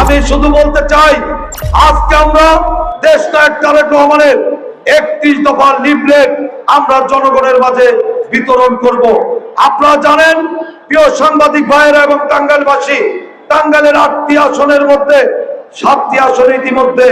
আমি শুধু বলতে চাই, আজকে আমরা দেশ নায়ক তারেক রহমানের একত্রিশ দফা লিফলেট আমরা জনগণের মাঝে বিতরণ করব। আপনারা জানেন, প্রিয় সাংবাদিক ভাইয়েরা এবং টাঙ্গাইলবাসী, টাঙ্গাইলের আটটি আসনের মধ্যে, সাতটি আসন ইতিমধ্যে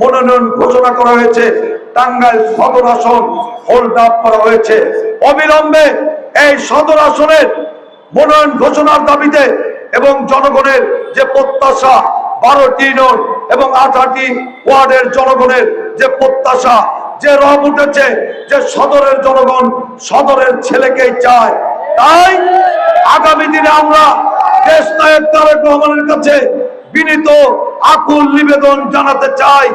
মনোনয়ন ঘোষণা করা হয়েছে। টাঙ্গাইল সদর আসন হোল্ড আপ করা হয়েছে। অবিলম্বে এই সদর আসনের মনোনয়ন ঘোষণার দাবিতে এবং জনগণের যে প্রত্যাশা বারোটি ইউনিয়ন এবং আঠারোটি ওয়ার্ডের জনগণের যে প্রত্যাশা, যে রব উঠেছে, যে সদরের জনগণ সদরের ছেলেকেই চায়। তাই আগামী দিনে আমরা দেশ নায়ক তারেক রহমানের কাছে বিনীত আকুল নিবেদন জানাতে চাই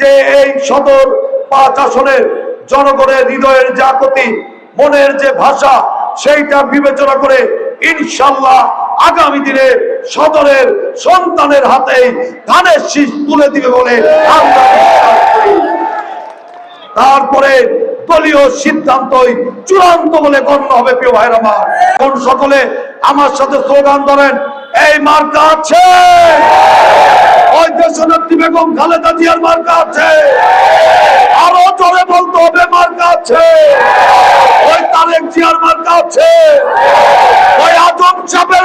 যে এই সদর পাঁচ আসনের জনগণের হৃদয়ের আকতি মনের যে ভাষা, সেইটা বিবেচনা করে ইনশাল্লাহ আগামী দিনে সদরের সন্তানের হাতেই ধানের শীষ তুলে দিবে বলে তারপরে দলীয় সিদ্ধান্তই চূড়ান্ত বলে গণ্য হবে, প্রিয় ভাইরা আমার। কোন সকলে আমার সাথে স্লোগান ধরেন, এই মার্কা আছে। ওই দেশনেত্রী বেগম খালেদা জিয়ার মার্কা আছে। আরও জোরে বলতে হবে, মার্কা আছে। ওই তারেক জিয়ার মার্কা আছে। ওই আজম চাপের